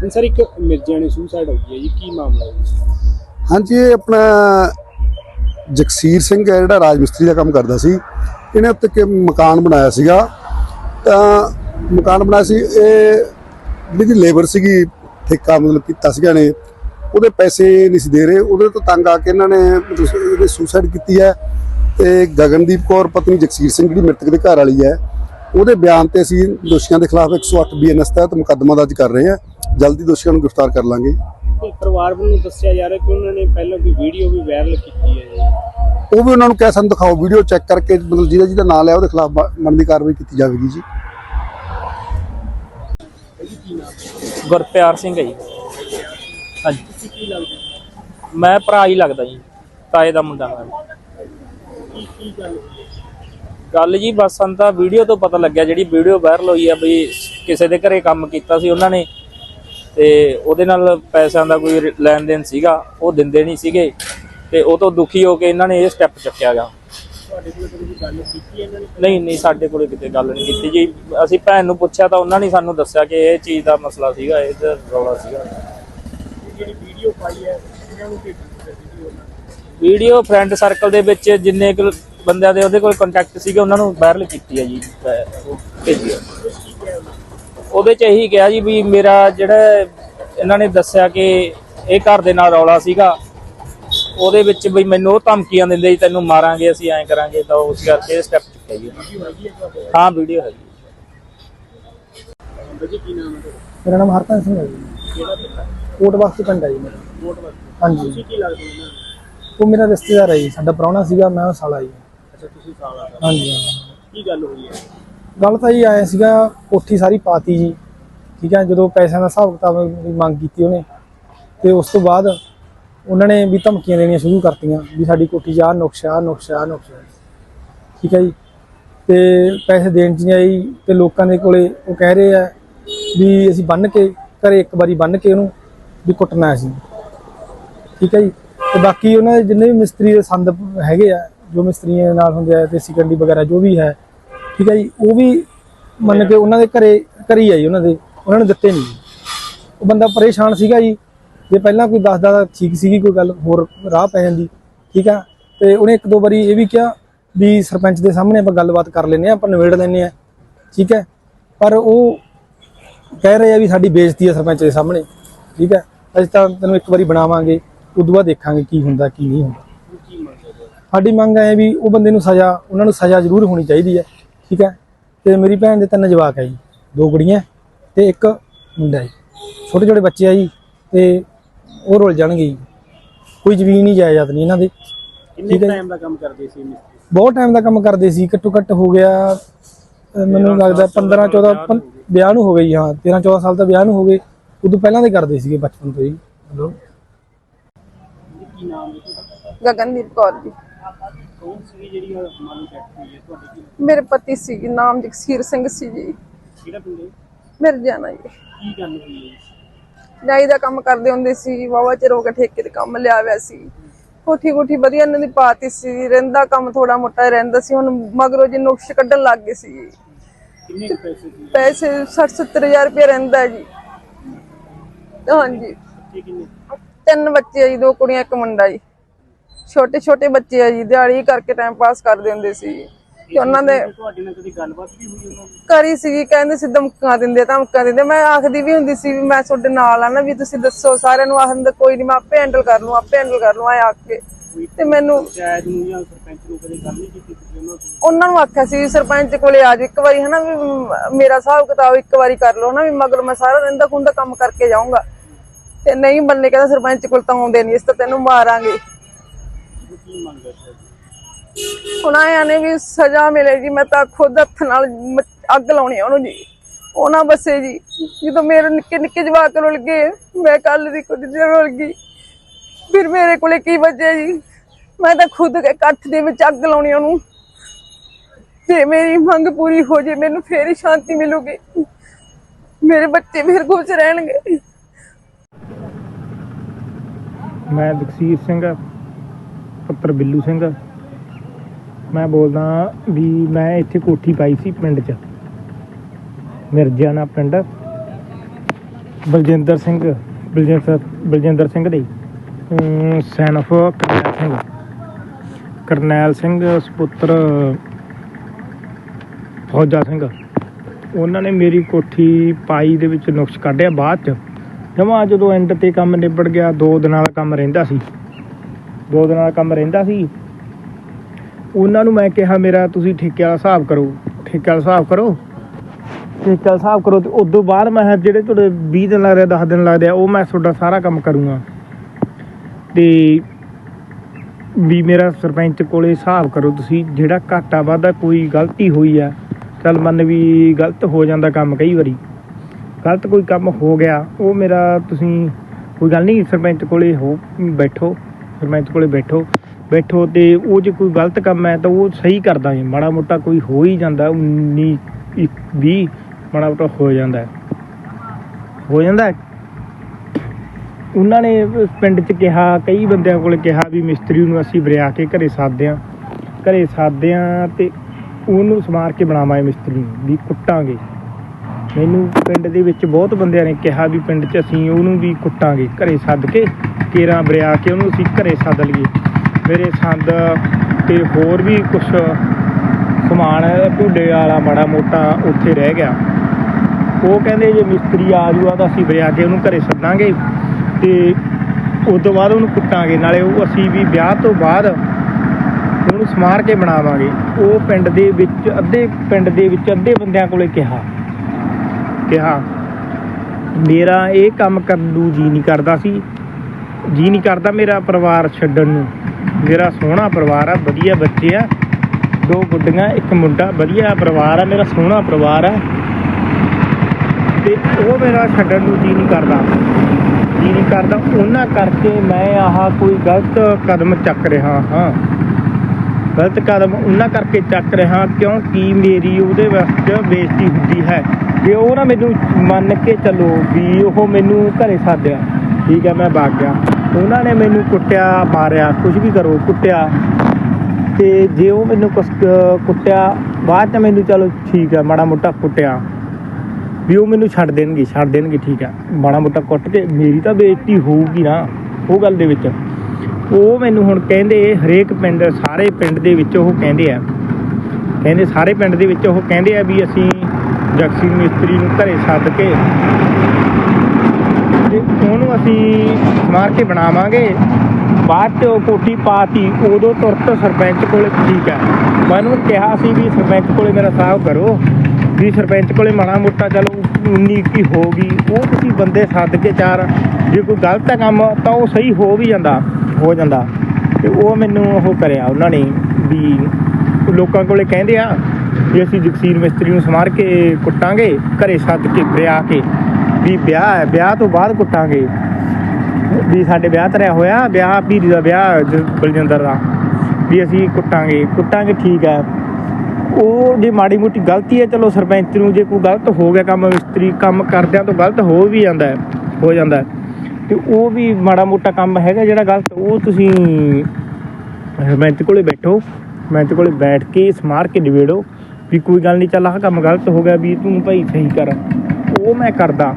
ਹੁਣ ਸਰ ਇੱਕ ਮਿਰਜ਼ਾ ਨੇ ਸੁਸਾਈਡ ਹੋ ਗਈ ਹੈ ਜੀ, ਕੀ ਮਾਮਲਾ ਹੈ? ਹਾਂਜੀ, ਇਹ ਆਪਣਾ ਜਗਸੀਰ ਸਿੰਘ ਹੈ, ਜਿਹੜਾ ਰਾਜ ਮਿਸਤਰੀ ਦਾ ਕੰਮ ਕਰਦਾ ਸੀ। ਇਹਨੇ ਉੱਤੇ ਕਿ ਮਕਾਨ ਬਣਾਇਆ ਸੀਗਾ। ਤਾਂ ਮਕਾਨ ਬਣਾਇਆ ਸੀ, ਇਹ ਜਿਹੜੀ ਲੇਬਰ ਸੀਗੀ, ਠੇਕਾ ਮਤਲਬ ਕੀਤਾ ਸੀਗਾ ਨੇ ਉਹਦੇ ਪੈਸੇ ਨਹੀਂ ਸੀ ਦੇ ਰਹੇ। ਉਹਦੇ ਤੋਂ ਤੰਗ ਆ ਕੇ ਇਹਨਾਂ ਨੇ ਇਹਦੇ ਸੁਸਾਈਡ ਕੀਤੀ ਹੈ। ਤੇ ਗਗਨਦੀਪ ਕੌਰ, ਪਤਨੀ ਜਗਸੀਰ ਸਿੰਘ, ਜਿਹੜੀ ਮ੍ਰਿਤਕ ਦੇ ਘਰ ਵਾਲੀ ਹੈ, ਉਹਦੇ ਬਿਆਨ ਤੇ ਅਸੀਂ ਦੋਸ਼ੀਆਂ ਦੇ ਖਿਲਾਫ 108 ਬੀਐਨਐਸ ਤਹਿਤ ਮੁਕੱਦਮਾ ਦਰਜ ਕਰ ਰਹੇ ਹਾਂ। ਜਲਦੀ ਦੋਸ਼ੀਆਂ ਨੂੰ ਗ੍ਰਿਫਤਾਰ ਕਰ ਲਾਂਗੇ। ਤੇ ਪਰਿਵਾਰ ਵੱਲੋਂ ਦੱਸਿਆ ਜਾ ਰਿਹਾ ਕਿ ਉਹਨਾਂ ਨੇ ਪਹਿਲਾਂ ਵੀ ਵੀਡੀਓ ਵੀ ਵਾਇਰਲ ਕੀਤੀ ਹੈ ਜੀ? ਉਹ ਵੀ ਉਹਨਾਂ ਨੂੰ ਕਹਿ ਸਾਨੂੰ ਦਿਖਾਓ ਵੀਡੀਓ ਚੈੱਕ ਕਰਕੇ ਮਤਲਬ ਜਿਹਦਾ ਜਿਹਦਾ ਨਾਂ ਲਿਆ ਉਹਦੇ ਖਿਲਾਫ ਬਣਦੀ ਕਾਰਵਾਈ ਕੀਤੀ ਜਾਵੇਗੀ ਜੀ। ਗੁਰਪਿਆਰ ਸਿੰਘ ਹੈ ਜੀ। ਹਾਂਜੀ। ਤੁਸੀਂ ਕੀ ਲੱਗਦਾ ਮੈਂ ਭਰਾ ਹੀ ਲੱਗਦਾ ਜੀ ਤਾਏ ਦਾ ਮੁੰਡਾ ਮੈਂ। ਕੀ ਕੀ ਗੱਲ ਹੋਈ ਹੈ? ਗੱਲ ਜੀ ਬਸ ਸਾਨੂੰ ਤਾਂ ਵੀਡੀਓ ਤੋਂ ਪਤਾ ਲੱਗਿਆ ਜਿਹੜੀ ਵੀਡੀਓ ਵਾਇਰਲ ਹੋਈ ਆ ਵੀ ਕਿਸੇ ਦੇ ਘਰੇ ਕੰਮ ਕੀਤਾ ਸੀ ਉਹਨਾਂ ਨੇ ਤੇ ਉਹਦੇ ਨਾਲ ਪੈਸਿਆਂ ਦਾ ਕੋਈ ਲੈਣ ਦੇਣ ਸੀਗਾ ਉਹ ਦਿੰਦੇ ਨਹੀਂ ਸੀਗੇ। ਤੇ ਉਹ ਤੋਂ ਦੁਖੀ ਹੋ ਕੇ ਇਹਨਾਂ ਨੇ ਇਹ ਸਟੈਪ ਚੱਕਿਆ ਗਾ। ਨਹੀਂ ਨਹੀਂ ਸਾਡੇ ਕੋਲੇ ਕਿਤੇ ਗੱਲ ਨਹੀਂ ਕੀਤੀ ਜੀ। ਅਸੀਂ ਭੈਣ ਨੂੰ ਪੁੱਛਿਆ ਤਾਂ ਉਹਨਾਂ ਨੇ ਸਾਨੂੰ ਦੱਸਿਆ ਕਿ ਇਹ ਚੀਜ਼ ਦਾ ਮਸਲਾ ਸੀਗਾ ਇਹ ਰੌਲਾ ਸੀਗਾ। ਜਿਹੜੀ ਵੀਡੀਓ ਪਾਈ ਹੈ ਇਹਨਾਂ ਨੂੰ ਭੇਜੀ ਸੀ ਵੀਡੀਓ ਵੀਡੀਓ ਫਰੈਂਡ ਸਰਕਲ ਦੇ ਵਿੱਚ ਜਿੰਨੇ ਕੁ ਬੰਦਿਆਂ ਦੇ ਉਹਦੇ ਕੋਲ ਕੰਟੈਕਟ ਸੀਗੇ ਉਹਨਾਂ ਨੂੰ ਵਾਇਰਲ ਕੀਤੀ ਹੈ ਜੀ ਭੇਜੀ ਹੈ। ਉਹਦੇ ਚ ਇਹੀ ਕਿਹਾ ਜੀ ਵੀ ਮੇਰਾ ਜਿਹੜਾ ਇਹਨਾਂ ਨੇ ਦੱਸਿਆ ਕਿ ਇਹ ਘਰ ਦੇ ਨਾਲ ਰੌਲਾ ਸੀਗਾ ਉਹਦੇ ਵਿੱਚ ਵੀ ਮੈਨੂੰ ਉਹ ਧਮਕੀਆਂ ਦਿੰਦੇ ਜੀ ਤੈਨੂੰ ਮਾਰਾਂਗੇ ਅਸੀਂ ਐਂ ਕਰਾਂਗੇ ਤਾਂ ਉਸ ਕਰਕੇ ਇਹ ਸਟੈਪ ਚੁੱਕਿਆ ਜੀ। ਹੈ ਵੀਡੀਓ ਹੈ ਤੁਹਾਡਾ ਮੇਰਾ ਨਾਮ ਹਰਪਨ ਸਿੰਘ ਹੈ ਜੀ। ਕਿਹੜਾ ਪਿੰਡ ਹੈ ਕੋਟ ਬਖਤ ਪਿੰਡ ਹੈ ਜੀ ਮੇਰਾ। ਵੋਟ ਵਾਸਤੇ ਹਾਂਜੀ। ਤੁਸੀਂ ਕੀ ਲੱਗਦੇ? ਉਹ ਮੇਰਾ ਰਿਸ਼ਤੇਦਾਰ ਹੈ ਜੀ ਸਾਡਾ ਪ੍ਰਾਹੁਣਾ ਸੀਗਾ ਮੈਂ ਉਹ ਸਾਲਾ ਜੀ। ਅੱਛਾ ਤੁਸੀਂ ਸਾਲਾ। ਹਾਂਜੀ। ਕੀ ਗੱਲ ਹੋਈ ਹੈ? ਗੱਲ ਤਾਂ ਜੀ ਆਇਆ ਸੀਗਾ, ਕੋਠੀ ਸਾਰੀ ਪਾਤੀ ਜੀ, ਠੀਕ ਹੈ, ਜਦੋਂ ਪੈਸਿਆਂ ਦਾ ਹਿਸਾਬ ਕਿਤਾਬ ਦੀ ਮੰਗ ਕੀਤੀ ਉਹਨੇ, ਤੇ ਉਸ ਤੋਂ ਬਾਅਦ ਉਹਨਾਂ ਨੇ ਵੀ ਧਮਕੀਆਂ ਦੇਣੀਆਂ ਸ਼ੁਰੂ ਕਰਤੀਆਂ, ਵੀ ਸਾਡੀ ਕੋਠੀ 'ਚ ਆਹ ਨੁਕਸ ਆਹ ਨੁਕਸ ਆਹ ਨੁਕਸ ਆ। ਠੀਕ ਹੈ ਜੀ, ਤੇ ਪੈਸੇ ਦੇਣ ਚ ਨਹੀਂ ਆਈ, ਤੇ ਲੋਕਾਂ ਦੇ ਕੋਲੇ ਉਹ ਕਹਿ ਰਹੇ ਆ ਵੀ ਅਸੀਂ ਬੰਨ ਕੇ, ਘਰੇ ਇੱਕ ਵਾਰੀ ਬੰਨ ਕੇ ਉਹਨੂੰ ਵੀ ਕੁੱਟਣਾ ਸੀ ਠੀਕ ਹੈ ਜੀ, ਤੇ ਬਾਕੀ ਉਹਨਾਂ ਦੇ ਜਿੰਨੇ ਵੀ ਮਿਸਤਰੀ ਦੇ ਸੰਦ ਹੈਗੇ ਆ, ਜੋ ਮਿਸਤਰੀਆਂ ਨਾਲ ਹੁੰਦੇ ਆ ਤੇ ਸਿਕੰਡੀ ਵਗੈਰਾ ਜੋ ਵੀ ਹੈ ਠੀਕ ਹੈ ਜੀ, ਉਹ ਵੀ ਮੰਨ ਕੇ ਉਹਨਾਂ ਦੇ ਘਰੇ ਘਰੇ ਹੀ ਆ ਜੀ ਉਹਨਾਂ ਦੇ, ਉਹਨਾਂ ਨੇ ਦਿੱਤੇ ਨਹੀਂ। ਉਹ ਬੰਦਾ ਪਰੇਸ਼ਾਨ ਸੀਗਾ ਜੀ, ਜੇ ਪਹਿਲਾਂ ਕੋਈ ਦੱਸਦਾ ਤਾਂ ਠੀਕ ਸੀਗੀ, ਕੋਈ ਗੱਲ ਹੋਰ ਰਾਹ ਪੈ ਜਾਂਦੀ, ਠੀਕ ਆ। ਤੇ ਉਹਨੇ ਇੱਕ ਦੋ ਵਾਰੀ ਇਹ ਵੀ ਕਿਹਾ ਵੀ ਸਰਪੰਚ ਦੇ ਸਾਹਮਣੇ ਆਪਾਂ ਗੱਲਬਾਤ ਕਰ ਲੈਨੇ ਆ ਆਪਾਂ ਨਿਬੇੜ ਲੈਨੇ ਆ ਠੀਕ ਹੈ। ਪਰ ਉਹ ਕਹਿ ਰਹੇ ਆ ਵੀ ਸਾਡੀ ਬੇਇੱਜ਼ਤੀ ਹੈ ਸਰਪੰਚ ਦੇ ਸਾਹਮਣੇ, ਠੀਕ ਹੈ। ਅਸੀਂ ਤਾਂ ਤੈਨੂੰ ਇੱਕ ਵਾਰੀ ਬਣਾਵਾਂਗੇ ਉਦੋਂ ਬਾਅਦ ਦੇਖਾਂਗੇ ਕੀ ਹੁੰਦਾ, ਕੀ ਨਹੀਂ ਹੁੰਦਾ। ਸਾਡੀ ਮੰਗ ਹੈ ਵੀ ਉਹ ਬੰਦੇ ਨੂੰ ਸਜ਼ਾ, ਉਹਨਾਂ ਨੂੰ ਸਜ਼ਾ ਜ਼ਰੂਰ ਹੋਣੀ ਚਾਹੀਦੀ ਹੈ। ਠੀਕ ਹੈ? ਤੇ ਮੇਰੀ ਭੈਣ ਦੇ ਤਿੰਨ ਜਵਾਕ ਹੈ ਜੀ ਦੋ ਕੁੜੀਆਂ ਤੇ ਇੱਕ ਮੁੰਡਾ ਜੀ। ਛੋਟੇ ਛੋਟੇ ਬੱਚੇ ਆ ਜੀ ਤੇ ਉਹ ਰੁੱਲ ਜਾਣਗੇ ਜੀ। ਕੋਈ ਜ਼ਮੀਨ ਨਹੀਂ ਜਾਇਦਾਦ ਨਹੀਂ ਇਹਨਾਂ ਦੇ। ਕਿੰਨੇ ਜੀ। ਟਾਈਮ ਦਾ ਕੰਮ ਕਰਦੇ ਸੀ ਮਿਸਤਰੀ? ਬਹੁਤ ਟਾਈਮ ਦਾ ਕੰਮ ਕਰਦੇ ਸੀ। ਘੱਟੋ ਘੱਟ ਹੋ ਗਿਆ ਅਹ ਮੈਨੂੰ ਲੱਗਦਾ 15 14 ਪੰ- ਵਿਆਹ ਨੂੰ ਹੋ ਗਈ ਹਾਂ 13 14 ਸਾਲ ਤਾਂ ਵਿਆਹ ਨੂੰ ਹੋ ਗਏ। ਉਦੋਂ ਪਹਿਲਾਂ ਦੇ ਕਰਦੇ ਸੀਗੇ ਬਚਪਨ ਤੋਂ ਹੀ ਮਤਲਬ ਕੀ ਨਾਮ ਹੈ ਤੁਹਾਡਾ ਗਗਨਦੀਪ ਕੌਰ ਜੀ। ਕੌਣ ਸੀ ਜਿਹੜੀ ਉਹ ਮਾਨੂੰ ਡੈਥ ਹੋਈ ਹੈ ਤੁਹਾਡੇ ਕੀ ਮੇਰੇ ਪਤੀ ਸੀ ਨਾਮ ਜਗਸੀਰ ਸਿੰਘ ਸੀ ਜੀ ਕਿਹੜਾ ਪਿੰਡ ਹੈ? ਮੇਰੇ ਜਾਣਾ ਜੀ। ਕੀ ਗੱਲ ਹੋਈ ਹੈ? ਨਾਈ ਦਾ ਕੰਮ ਕਰਦੇ ਹੁੰਦੇ ਸੀ ਵਾਵਾ ਚਿਰ ਹੋ ਠੇਕੇ ਤੇ ਕੰਮ ਲਿਆ ਹੋਇਆ ਸੀ। ਕੋਠੀ ਕੋਠੀ ਵਧੀਆ ਇਹਨਾਂ ਦੀ ਪਾਤੀ ਸੀ ਰਹਿੰਦਾ ਕੰਮ ਥੋੜਾ ਮੋਟਾ ਰਹਿੰਦਾ ਸੀ ਹੁਣ ਮਗਰੋਂ ਜੀ ਨੁਕਸ਼ ਕੱਢਣ ਲੱਗ ਗਏ ਸੀ। ਕਿੰਨੇ ਕੁ ਪੈਸੇ ਸੀ? ਪੈਸੇ 60 70000 ਰੁਪਏ ਰਹਿੰਦਾ ਜੀ। ਹਾਂਜੀ। ਬੱਚੇ ਕਿੰਨੇ? ਤਿੰਨ ਬੱਚੇ ਆ ਜੀ ਦੋ ਕੁੜੀਆਂ ਇੱਕ ਮੁੰਡਾ ਜੀ। ਛੋਟੇ ਛੋਟੇ ਬੱਚੇ ਆ ਜੀ ਦਿਹਾੜੀ ਕਰਕੇ ਟਾਈਮ ਪਾਸ ਕਰਦੇ ਹੁੰਦੇ ਸੀ। ਤੇ ਉਹਨਾਂ ਦੇ ਤੁਹਾਡੇ ਨਾਲ ਕਦੀ ਗੱਲਬਾਤ ਵੀ ਹੋਈ ਉਹਨਾਂ ਦੀ ਕਰੀ ਸੀਗੀ ਕਹਿੰਦੇ ਸੀ ਧਮਕਾਂ ਦਿੰਦੇ ਧਮਕਾਂ ਦਿੰਦੇ। ਮੈਂ ਆਖਦੀ ਵੀ ਹੁੰਦੀ ਸੀ ਵੀ ਮੈਂ ਤੁਹਾਡੇ ਨਾਲ ਆ ਨਾ ਵੀ ਤੁਸੀਂ ਦੱਸੋ ਸਾਰਿਆਂ ਨੂੰ ਆਖਦੇ ਕੋਈ ਨਹੀਂ ਮੈਂ ਆਪੇ ਹੈਂਡਲ ਕਰ ਲੂੰ ਆਪੇ ਹੈਂਡਲ ਕਰ ਲੂੰ ਆ ਆ ਕੇ। ਤੇ ਮੈਨੂੰ ਪੰਚਾਇਤ ਨੂੰ ਜਾਂ ਸਰਪੰਚ ਨੂੰ ਕਦੇ ਗੱਲ ਨਹੀਂ ਕੀਤੀ ਤੁਸੀਂ ਉਹਨਾਂ ਤੋਂ? ਉਹਨਾਂ ਨੂੰ ਆਖਿਆ ਸੀ ਵੀ ਸਰਪੰਚ ਕੋਲੇ ਆ ਜਾਓ ਇੱਕ ਵਾਰੀ ਹਨਾ ਵੀ ਮ- ਮੇਰਾ ਹਿਸਾਬ ਕਿਤਾਬ ਇੱਕ ਵਾਰੀ ਕਰ ਲਓ ਨਾ ਵੀ ਮਗਰ ਮੈਂ ਸਾਰਾ ਦਿਨ ਦਾ ਖੁੰਦਾ ਕੰਮ ਕਰਕੇ ਜਾਊਂਗਾ। ਤੇ ਨਹੀਂ ਬੰਨੇ ਕਹਿੰਦਾ ਸਰਪੰਚ ਕੋਲ ਤਾਂ ਆਉਂਦੇ ਨਹੀਂ ਇਸ ਤਾਂ ਤੈਨੂੰ ਮਾਰਾਂਗੇ। ਉਹ ਕੀ ਮੰਗਦਾ ਸੀ ਹੁਣ ਆਇਆ ਨੇ ਵੀ ਸਜ਼ਾ ਮਿਲੇ ਜੀ ਮੈਂ ਤਾਂ ਖੁਦ ਹੱਥ ਨਾਲ ਮ- ਅੱਗ ਲਾਉਣੀ ਆ ਉਹਨੂੰ ਜੀ। ਉਹਨਾਂ ਬਸੇ ਜੀ ਜਦੋਂ ਮੇਰੇ ਨਿੱਕੇ ਨਿੱਕੇ ਜਵਾਕ ਰੁਲ ਗਏ ਮੈਂ ਕੱਲ ਦੀ ਕੁਝ ਦਿਨ ਰੁਲ ਗਈ। ਫਿਰ ਮੇਰੇ ਕੋਲੇ ਕੀ ਬਚਿਆ ਜੀ? ਮੈਂ ਤਾਂ ਖੁਦ ਇਕੱਠ ਦੇ ਵਿੱਚ ਅੱਗ ਲਾਉਣੀ ਆ ਉਹਨੂੰ। ਜੇ ਮੇਰੀ ਮੰਗ ਪੂਰੀ ਹੋ ਜੇ ਮੈਨੂੰ ਫੇਰ ਹੀ ਸ਼ਾਂਤੀ ਮਿਲੂਗੀ। ਮੇਰੇ ਬੱਚੇ ਫਿਰ ਖੁਸ਼ ਰਹਿਣਗੇ। ਮੈਂ ਜਗਸੀਰ ਸਿੰਘ ਪੁੱਤਰ ਬਿੱਲੂ ਸਿੰਘ। ਮੈਂ ਬੋਲਦਾ ਵੀ ਮੈਂ ਇੱਥੇ ਕੋਠੀ ਪਾਈ ਸੀ ਪਿੰਡ 'ਚ। ਮਿਰਜਾਨਾ ਪਿੰਡ। ਬਲਜਿੰਦਰ ਸਿੰਘ, ਬਲਜਿੰਦਰ ਬਲਜਿੰਦਰ ਸਿੰਘ ਦੇ। Son of Karnail Singh. Karnail Singh, ਸੁਪੁੱਤਰ ਫੌਜਾ ਸਿੰਘ। ਉਹਨਾਂ ਨੇ ਮੇਰੀ ਕੋਠੀ ਪਾਈ ਦੇ ਵਿੱਚ ਨੁਕਸ ਕੱਢਿਆ ਬਾਅਦ ਚ। ਜਮਾ ਜਦੋਂ ਐਂਡ ਤੇ ਕੰਮ ਨਿਬੜ ਗਿਆ, ਦੋ ਦਿਨਾਂ ਦਾ ਕੰਮ ਰਹਿੰਦਾ ਸੀ। ਦੋ ਦਿਨਾਂ ਦਾ ਕੰਮ ਰਹਿੰਦਾ ਸੀ। ਉਹਨਾਂ ਨੂੰ ਮੈਂ ਕਿਹਾ, ਮੇਰਾ ਤੁਸੀਂ ਠੇਕੇ ਵਾਲਾ ਹਿਸਾਬ ਕਰੋ। ਠੇਕੇ ਵਾਲਾ ਹਿਸਾਬ ਕਰੋ। ਠੇਕੇ ਵਾਲਾ ਹਿਸਾਬ ਕਰੋ ਤੇ ਤੋਂ ਬਾਅਦ ਮੈਂ ਜਿਹੜੇ ਤੁਹਾਡੇ 20 ਦਿਨ ਲੱਗਦੇ ਆ 10 ਦਿਨ ਲੱਗਦੇ ਆ, ਉਹ ਮੈਂ ਤੁਹਾਡਾ ਸਾਰਾ ਕੰਮ ਕਰੂੰਗਾ। ਤੇ ਵੀ ਮੇਰਾ ਸਰਪੰਚ ਕੋਲੇ ਹਿਸਾਬ ਕਰੋ ਤੁਸੀਂ, ਜਿਹੜਾ ਘਾਟਾ ਵਾਧਾ ਕੋਈ ਗਲਤੀ ਹੋਈ ਆ। ਚੱਲ ਮੰਨ ਵੀ ਗਲਤ ਹੋ ਜਾਂਦਾ ਕੰਮ ਕਈ ਵਾਰੀ। ਗਲਤ ਕੋਈ ਕੰਮ ਹੋ ਗਿਆ, ਉਹ ਮੇਰਾ ਤੁਸੀਂ ਕੋਈ ਗੱਲ ਨਹੀਂ, ਸਰਪੰਚ ਕੋਲੇ ਹੋ, ਬੈਠੋ। ਸਰਪੰਚ ਕੋਲੇ ਬੈਠੋ ਬੈਠੋ ਤੇ ਉਹ ਜੇ ਕੋਈ ਗਲਤ ਕੰਮ ਹੈ ਤਾਂ ਉਹ ਸਹੀ ਕਰ ਦਾਂਗੇ। ਮਾੜਾ ਮੋਟਾ ਕੋਈ ਹੋ ਹੀ ਜਾਂਦਾ 19 20 ਮਾੜਾ ਮੋਟਾ ਹੋ ਜਾਂਦਾ। ਹੋ ਜਾਂਦਾ ਉਹਨਾਂ ਨੇ ਪਿੰਡ 'ਚ ਕਿਹਾ, ਕਈ ਬੰਦਿਆਂ ਕੋਲ ਕਿਹਾ ਵੀ ਮਿਸਤਰੀ ਨੂੰ ਅਸੀਂ ਵਰਿਆ ਕੇ ਘਰੇ ਸਾਦੇ ਆ ਘਰੇ ਸਾਦੇ ਆ ਤੇ ਉਹਨੂੰ ਸਮਾਰ ਕੇ ਬਣਾਵਾਂਗੇ ਮਿਸਤਰੀ ਨੂੰ ਵੀ ਕੁੱਟਾਂਗੇ। ਮੈਨੂੰ ਪਿੰਡ ਦੇ ਵਿੱਚ ਬਹੁਤ ਬੰਦਿਆਂ ਨੇ ਕਿਹਾ ਵੀ ਪਿੰਡ 'ਚ ਅਸੀਂ ਉਹਨੂੰ ਵੀ ਕੁੱਟਾਂਗੇ, ਘਰੇ ਸੱਦ ਕੇ, ਕੇਰਾਂ ਵਰਿਆ ਕੇ ਉਹਨੂੰ ਅਸੀਂ ਘਰੇ ਸੱਦ ਲਈਏ। ਮੇਰੇ ਸੰਦ ਤੇ ਹੋਰ ਵੀ ਕੁਝ ਸਮਾਨ ਢੂਡੇ ਵਾਲਾ ਮਾੜਾ ਮੋਟਾ ਉੱਥੇ ਰਹਿ ਗਿਆ। ਉਹ ਕਹਿੰਦੇ ਜੇ ਮਿਸਤਰੀ ਆ ਜੂਗਾ ਤਾਂ ਅਸੀਂ ਵਰਿਆ ਕੇ ਉਹਨੂੰ ਘਰੇ ਸੱਦਾਂਗੇ ਤੇ ਉਸ ਤੋਂ ਬਾਅਦ ਉਹਨੂੰ ਕੁੱਟਾਂਗੇ, ਨਾਲੇ ਉਹ ਅਸੀਂ ਵੀ ਵਿਆਹ ਤੋਂ ਬਾਅਦ ਉਹਨੂੰ ਸਮਾਰ ਕੇ ਬਣਾਵਾਂਗੇ। ਉਹ ਪਿੰਡ ਦੇ ਵਿੱਚ, ਅੱਧੇ ਪਿੰਡ ਦੇ ਵਿੱਚ ਅੱਧੇ ਬੰਦਿਆਂ ਕੋਲੇ ਕਿਹਾ। ਕਿਹਾ, ਮੇਰਾ ਇਹ ਕੰਮ ਕਰਨ ਨੂੰ ਜੀ ਨਹੀਂ ਕਰਦਾ ਸੀ। ਜੀ ਨਹੀਂ ਕਰਦਾ ਮੇਰਾ ਪਰਿਵਾਰ ਛੱਡਣ ਨੂੰ। ਮੇਰਾ ਸੋਹਣਾ ਪਰਿਵਾਰ ਆ, ਵਧੀਆ ਬੱਚੇ ਆ, ਦੋ ਗੁੱਡੀਆਂ, ਇੱਕ ਮੁੰਡਾ, ਵਧੀਆ ਪਰਿਵਾਰ ਆ, ਮੇਰਾ ਸੋਹਣਾ ਪਰਿਵਾਰ ਆ। ਤੇ ਉਹ ਮੇਰਾ ਛੱਡਣ ਨੂੰ ਜੀ ਨਹੀਂ ਕਰਦਾ। ਜੀ ਨਹੀਂ ਕਰਦਾ, ਉਹਨਾਂ ਕਰਕੇ ਮੈਂ ਆਹ ਕੋਈ ਗਲਤ ਕਦਮ ਚੱਕ ਰਿਹਾ ਹਾਂ। ਗਲਤ ਕਦਮ ਉਹਨਾਂ ਕਰਕੇ ਚੱਕ ਰਿਹਾ ਕਿਉਂਕਿ ਮੇਰੀ ਉਹਦੇ ਵਿੱਚ ਬੇਇੱਜ਼ਤੀ ਹੁੰਦੀ ਹੈ। ਜੇ ਉਹ ਨਾ ਮੈਨੂੰ ਮੰਨ ਕੇ ਚੱਲੋ ਵੀ ਉਹ ਮੈਨੂੰ ਘਰੇ ਸਾਧਿਆ ਠੀਕ ਹੈ ਮੈਂ ਭਾਗ ਗਿਆ। ਉਹਨਾਂ ਨੇ ਮੈਨੂੰ ਕੁੱਟਿਆ, ਮਾਰਿਆ ਕੁਝ ਵੀ ਕਰੋ, ਕੁੱਟਿਆ। ਤੇ ਜੇ ਉਹ ਮੈਨੂੰ ਕੁੱਟਿਆ, ਬਾਅਦ ਤਾਂ ਮੈਨੂੰ ਚਲੋ ਠੀਕ ਹੈ ਮਾੜਾ ਮੋਟਾ ਕੁੱਟਿਆ। ਵੀ ਉਹ ਮੈਨੂੰ ਛੱਡ ਦੇਣਗੇ ਛੱਡ ਦੇਣਗੇ, ਠੀਕ ਹੈ ਮਾੜਾ ਮੋਟਾ ਕੁੱਟ ਕੇ, ਮੇਰੀ ਤਾਂ ਬੇਇੱਜ਼ਤੀ ਹੋਊਗੀ ਨਾ, ਉਹ ਗੱਲ ਦੇ ਵਿੱਚ। ਉਹ ਮੈਨੂੰ ਹੁਣ ਕਹਿੰਦੇ, ਹਰੇਕ ਪਿੰਡ, ਸਾਰੇ ਪਿੰਡ ਦੇ ਵਿੱਚ ਉਹ ਕਹਿੰਦੇ ਆ। ਕਹਿੰਦੇ ਸਾਰੇ ਪਿੰਡ ਦੇ ਵਿੱਚ ਉਹ ਕਹਿੰਦੇ ਆ ਵੀ ਅਸੀਂ ਜਗਸੀਰ ਮਿਸਤਰੀ ਨੂੰ ਘਰੇ ਸੱਦ ਕੇ ਤੇ ਉਹਨੂੰ ਅਸੀਂ ਮਾਰ ਕੇ ਬਣਾਵਾਂਗੇ। ਬਾਅਦ ਚ ਉਹ ਕੋਠੀ ਪਾਤੀ, ਉਦੋਂ ਤੁਰਤ ਸਰਪੰਚ ਕੋਲੇ ਠੀਕ ਹੈ। ਮੈਂ ਉਹਨੂੰ ਕਿਹਾ ਸੀ ਵੀ ਸਰਪੰਚ ਕੋਲੇ ਮੇਰਾ ਸਾਹਬ ਕਰੋ, ਵੀ ਸਰਪੰਚ ਕੋਲੇ ਮਾੜਾ ਮੋਟਾ ਚਲੋ 19 ਕੀ ਹੋ ਗਈ, ਉਹ ਤੁਸੀਂ ਬੰਦੇ ਸੱਦ ਕੇ ਚਾਰ, ਜੇ ਕੋਈ ਗਲਤ ਹੈ ਕੰਮ ਤਾਂ ਉਹ ਸਹੀ ਹੋ ਵੀ ਜਾਂਦਾ, ਹੋ ਜਾਂਦਾ। ਤੇ ਉਹ ਮੈਨੂੰ ਉਹ ਕਰਿਆ ਉਹਨਾਂ ਨੇ ਵੀ ਲੋਕਾਂ ਕੋਲੇ ਕਹਿੰਦੇ ਆ ਵੀ ਅਸੀਂ ਜਗਸੀਰ ਮਿਸਤਰੀ ਨੂੰ ਸਮਾਰ ਕੇ ਕੁੱਟਾਂਗੇ, ਘਰੇ ਸੱਦ ਕੇ ਵਿਆਹ ਕੇ, ਵੀ ਵਿਆਹ ਹੈ, ਵਿਆਹ ਤੋਂ ਬਾਅਦ ਕੁੱਟਾਂਗੇ। ਵੀ ਸਾਡੇ ਵਿਆਹ ਤਰਿਆ ਹੋਇਆ, ਵਿਆਹ ਭੀਰੀ ਦਾ ਵਿਆਹ ਜ- ਬਲਜਿੰਦਰ ਦਾ, ਵੀ ਅਸੀਂ ਕੁੱਟਾਂਗੇ। ਕੁੱਟਾਂਗੇ ਠੀਕ ਹੈ। ਉਹ ਜੇ ਮਾੜੀ ਮੋਟੀ ਗਲਤੀ ਹੈ, ਚਲੋ ਸਰਪੰਚ ਨੂੰ ਜੇ ਕੋਈ ਗਲਤ ਹੋ ਗਿਆ ਕੰਮ, ਮਿਸਤਰੀ ਕੰਮ ਕਰਦਿਆਂ ਤੋਂ ਗਲਤ ਹੋ ਵੀ ਜਾਂਦਾ ਹੋ ਜਾਂਦਾ ਹੈ। ਤੇ ਉਹ ਵੀ ਮਾੜਾ ਮੋਟਾ ਕੰਮ ਹੈਗਾ ਜਿਹੜਾ ਗਲਤ, ਉਹ ਤੁਸੀਂ ਸਰਪੰਚ ਕੋਲੇ ਬੈਠੋ। ਸਰਪੰਚ ਕੋਲੇ ਬੈਠ ਕੇ ਸਮਾਰ ਕੇ ਨਿਬੇੜੋ। ਵੀ ਕੋਈ ਗੱਲ ਨਹੀਂ ਚੱਲ ਆਹ ਕੰਮ ਗਲਤ ਹੋ ਗਿਆ ਵੀ ਤੂੰ ਭਾਈ ਸਹੀ ਕਰ। ਉਹ ਮੈਂ ਕਰਦਾ।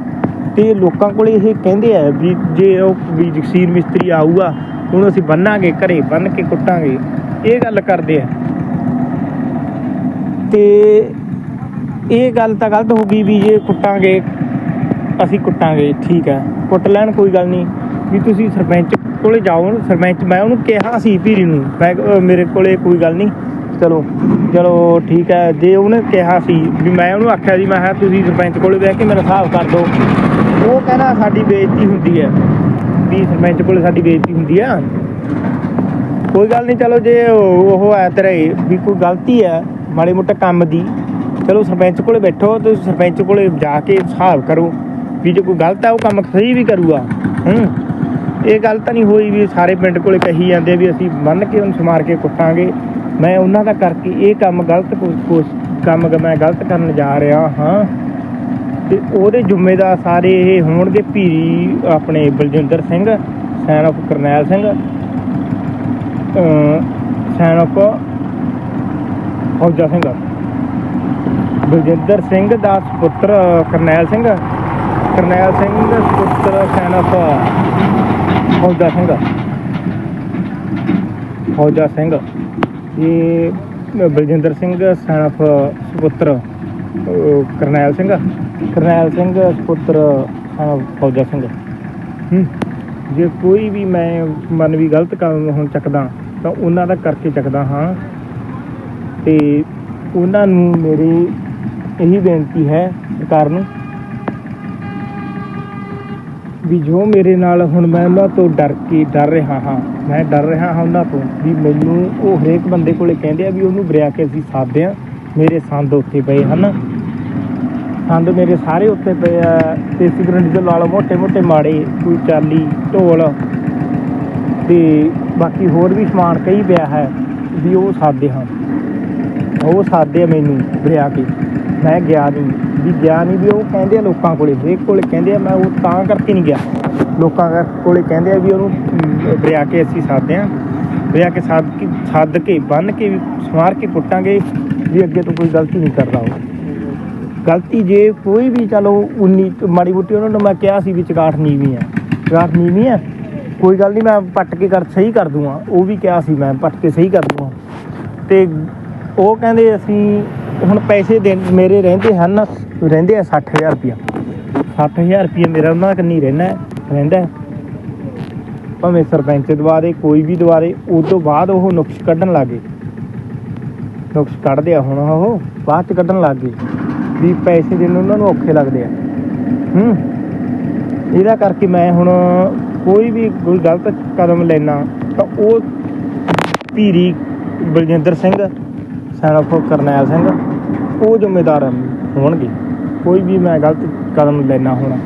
ਤੇ ਲੋਕਾਂ ਕੋਲੇ ਇਹ ਕਹਿੰਦੇ ਆ ਵੀ ਜੇ ਉਹ ਵੀ ਜਗਸੀਰ ਮਿਸਤਰੀ ਆਊਗਾ ਉਹਨੂੰ ਅਸੀਂ ਬੰਨਾਂਗੇ, ਘਰੇ ਬੰਨ ਕੇ ਕੁੱਟਾਂਗੇ। ਇਹ ਗੱਲ ਕਰਦੇ ਆ। ਤੇ ਇਹ ਗੱਲ ਤਾਂ ਗਲਤ ਹੋ ਗਈ ਵੀ ਜੇ ਕੁੱਟਾਂਗੇ, ਅਸੀਂ ਕੁੱਟਾਂਗੇ, ਠੀਕ ਹੈ ਕੁੱਟ ਲੈਣ ਕੋਈ ਗੱਲ ਨਹੀਂ। ਵੀ ਤੁਸੀਂ ਸਰਪੰਚ ਕੋਲੇ ਜਾਓ, ਸਰਪੰਚ ਮੈਂ ਉਹਨੂੰ ਕਿਹਾ ਸੀ ਭੀਰੀ ਨੂੰ, ਮੈਂ ਮੇਰੇ ਕੋਲੇ ਕੋਈ ਗੱਲ ਨਹੀਂ। ਚਲੋ ਚਲੋ ਠੀਕ ਹੈ। ਜੇ ਉਹਨੇ ਕਿਹਾ ਸੀ ਵੀ ਮੈਂ ਉਹਨੂੰ ਆਖਿਆ ਸੀ, ਮੈਂ ਕਿਹਾ ਤੁਸੀਂ ਸਰਪੰਚ ਕੋਲੇ ਬਹਿ ਕੇ ਮੇਰਾ ਹਿਸਾਬ ਕਰ ਦਿਓ। ਉਹ ਕਹਿੰਦਾ ਸਾਡੀ ਬੇਇੱਜ਼ਤੀ ਹੁੰਦੀ ਹੈ। ਵੀ ਸਰਪੰਚ ਕੋਲੇ ਸਾਡੀ ਬੇਇੱਜ਼ਤੀ ਹੁੰਦੀ ਆ। ਕੋਈ ਗੱਲ ਨਹੀਂ, ਚਲੋ ਜੇ ਉਹ ਉਹ ਹੈ ਤੇਰੇ ਵੀ ਕੋਈ ਗਲਤੀ ਹੈ, ਮਾੜੇ ਮੋਟਾ ਕੰਮ ਦੀ, ਚਲੋ ਸਰਪੰਚ ਕੋਲੇ ਬੈਠੋ ਤੇ ਸਰਪੰਚ ਕੋਲੇ ਜਾ ਕੇ ਹਿਸਾਬ ਕਰੋ ਵੀ ਜੇ ਕੋਈ ਗਲਤ ਹੈ, ਉਹ ਕੰਮ ਸਹੀ ਵੀ ਕਰੂਗਾ। ਹੂੰ। ਇਹ ਗੱਲ ਤਾਂ ਨਹੀਂ ਹੋਈ ਵੀ ਸਾਰੇ ਪਿੰਡ ਕੋਲੇ ਕਹੀ ਜਾਂਦੇ ਵੀ ਅਸੀਂ ਮੰਨ ਕੇ ਉਹਨੂੰ ਸਮਾਰ ਕੇ ਕੁੱਟਾਂਗੇ। ਮੈਂ ਉਹਨਾਂ ਦਾ ਕਰਕੇ ਇਹ ਕੰਮ ਗਲਤ ਕੁ- ਕੁਛ ਕੰਮ ਮੈਂ ਗਲਤ ਕਰਨ ਜਾ ਰਿਹਾ ਹਾਂ। ਤੇ ਉਹਦੇ ਜ਼ਿੰਮੇਦਾਰ ਸਾਰੇ ਇਹ ਹੋਣਗੇ ਭੀਰੀ ਆਪਣੇ Baljinder Singh, son of Karnail Singh son of Fauja Singh. Baljinder Singh ਦਾ ਪੁੱਤਰ ਕਰਨੈਲ ਸਿੰਘ ਕਰਨੈਲ ਸਿੰਘ ਪੁੱਤਰ ਸੈਨਫ ਫੌਜਾ ਸਿੰਘ। ਫੌਜਾ ਸਿੰਘ। ਇਹ ਬਲਜਿੰਦਰ ਸਿੰਘ ਸੈਨਫ ਸੁਪੁੱਤਰ ਅਹ, ਕਰਨੈਲ ਸਿੰਘ। ਕਰਨੈਲ ਸਿੰਘ ਸੁਪੁੱਤਰ ਫੌਜਾ ਸਿੰਘ। ਹੂੰ। ਜੇ ਕੋਈ ਵੀ ਮੈਂ ਮਨ ਵੀ ਗਲਤ ਕੰਮ ਹੁਣ ਚੱਕਦਾ ਤਾਂ ਉਹਨਾਂ ਦਾ ਕਰਕੇ ਚੱਕਦਾ ਹਾਂ। ਤੇ ਉਹਨਾਂ ਨੂੰ ਮੇਰੀ ਇਹੀ ਬੇਨਤੀ ਹੈ ਸਰਕਾਰ ਨੂੰ ਵੀ ਜੋ ਮੇਰੇ ਨਾਲ ਹੁਣ ਮੈਂ ਉਹਨਾਂ ਤੋਂ ਡਰ ਕੇ ਡਰ ਰਿਹਾ ਹਾਂ ਮੈਂ ਡਰ ਰਿਹਾ ਹਾਂ ਉਹਨਾਂ ਤੋਂ ਵੀ ਮੈਨੂੰ ਉਹ ਹਰੇਕ ਬੰਦੇ ਕੋਲੇ ਕਹਿੰਦੇ ਆ ਵੀ ਉਹਨੂੰ ਬਰਿਆ ਕੇ ਅਸੀਂ ਸਾਦੇ ਆ ਮੇਰੇ ਸੰਦ ਉੱਤੇ ਪਏ ਹਨ। ਸੰਦ ਮੇਰੇ ਸਾਰੇ ਉੱਤੇ ਪਏ ਆ। ਤੇ ਸਿਗਰਟ ਦੇ ਨਾਲ ਮੋਟੇ ਮੋਟੇ ਮਾੜੇ, ਕੋਈ ਚਾਲੀ, ਢੋਲ ਤੇ ਬਾਕੀ ਹੋਰ ਵੀ ਸਮਾਨ ਕਈ ਪਿਆ ਹੈ ਵੀ ਉਹ ਸਾਦੇ ਹਨ। ਉਹ ਸਾਦੇ ਮੈਨੂੰ ਬਰਿਆ ਕੇ। ਮੈਂ ਗਿਆ ਨਹੀਂ। ਵੀ ਗਿਆ ਨਹੀਂ ਵੀ ਉਹ ਕਹਿੰਦੇ ਆ ਲੋਕਾਂ ਕੋਲੇ, ਹਰੇਕ ਕੋਲੇ ਕਹਿੰਦੇ ਆ। ਮੈਂ ਉਹ ਤਾਂ ਕਰਕੇ ਨਹੀਂ ਗਿਆ। ਲੋਕਾਂ ਕੋਲੇ ਕਹਿੰਦੇ ਆ ਵੀ ਉਹਨੂੰ ਅਮ, ਕੇ ਅਸੀਂ ਸਾਦੇ ਆ ਬਰਿਆ ਕੇ ਸਾਧ ਕੇ ਸੱਦ ਕੇ ਬੰਨ ਕੇ ਵੀ ਸਵਾਰ ਕੇ ਪੁੱਟਾਂਗੇ ਵੀ ਅੱਗੇ ਤੋਂ ਕੋਈ ਗਲਤੀ ਨਹੀਂ ਕਰਦਾ ਉਹ। ਗਲਤੀ ਜੇ ਕੋਈ ਵੀ ਚਲੋ 19 ਮਾੜੀ ਬੁੱਟੀ ਉਹਨਾਂ ਨੂੰ ਮੈਂ ਕਿਹਾ ਸੀ ਵੀ ਚਗਾਠ ਨੀਵੀਂ ਆ ਚਗਾਠ ਨੀਵੀਂ ਆ ਕੋਈ ਗੱਲ ਨਹੀਂ ਮੈਂ ਪੱਟ ਕੇ ਕਰ ਸਹੀ ਕਰ ਦੂੰਗਾ। ਉਹ ਵੀ ਕਿਹਾ ਸੀ ਮੈਂ ਪੱਟ ਕੇ ਸਹੀ ਕਰ ਦੂੰਗਾ। ਤੇ ਉਹ ਕਹਿੰਦੇ ਅਸੀਂ ਹੁਣ ਪੈਸੇ ਦੇ ਮੇਰੇ ਰਹਿੰਦੇ ਹਨ ਰਹਿੰਦੇ ਆ 60000 ਰੁਪਇਆ 60000 ਰੁਪਇਆ ਮੇਰਾ ਉਹਨਾਂ ਕੰਨੀ ਰਹਿਣਾ ਰਹਿੰਦਾ ਭਾਵੇਂ ਸਰਪੰਚ ਦਵਾਰੇ ਕੋਈ ਵੀ ਦਵਾਰੇ ਉਸ ਤੋਂ ਬਾਅਦ ਉਹ ਨੁਕਸ ਕੱਢਣ ਲੱਗੇ ਨੁਕਸ ਕੱਢਦੇ ਆ ਹੁਣ ਉਹ, ਬਾਅਦ ਚ ਕੱਢਣ ਲੱਗ ਗਏ। ਵੀ ਪੈਸੇ ਦੇਣ ਉਹਨਾਂ ਨੂੰ ਔਖੇ ਲੱਗਦੇ ਆ। ਹੂੰ। ਇਹਦਾ ਕਰਕੇ ਮੈਂ ਹੁਣ ਕੋਈ ਵੀ ਕੋਈ ਗਲਤ ਕਦਮ ਲੈਣਾ ਤਾਂ ਉਹ ਧੀਰੀ ਬਲਜਿੰਦਰ ਸਿੰਘ ਸੈਨਫ ਕਰਨੈਲ ਸਿੰਘ, ਉਹ ਜ਼ਿੰਮੇਦਾਰ ਹੋਣਗੇ। ਕੋਈ ਵੀ ਮੈਂ ਗਲਤ ਕਦਮ ਲੈਣਾ ਹੋਣਾ।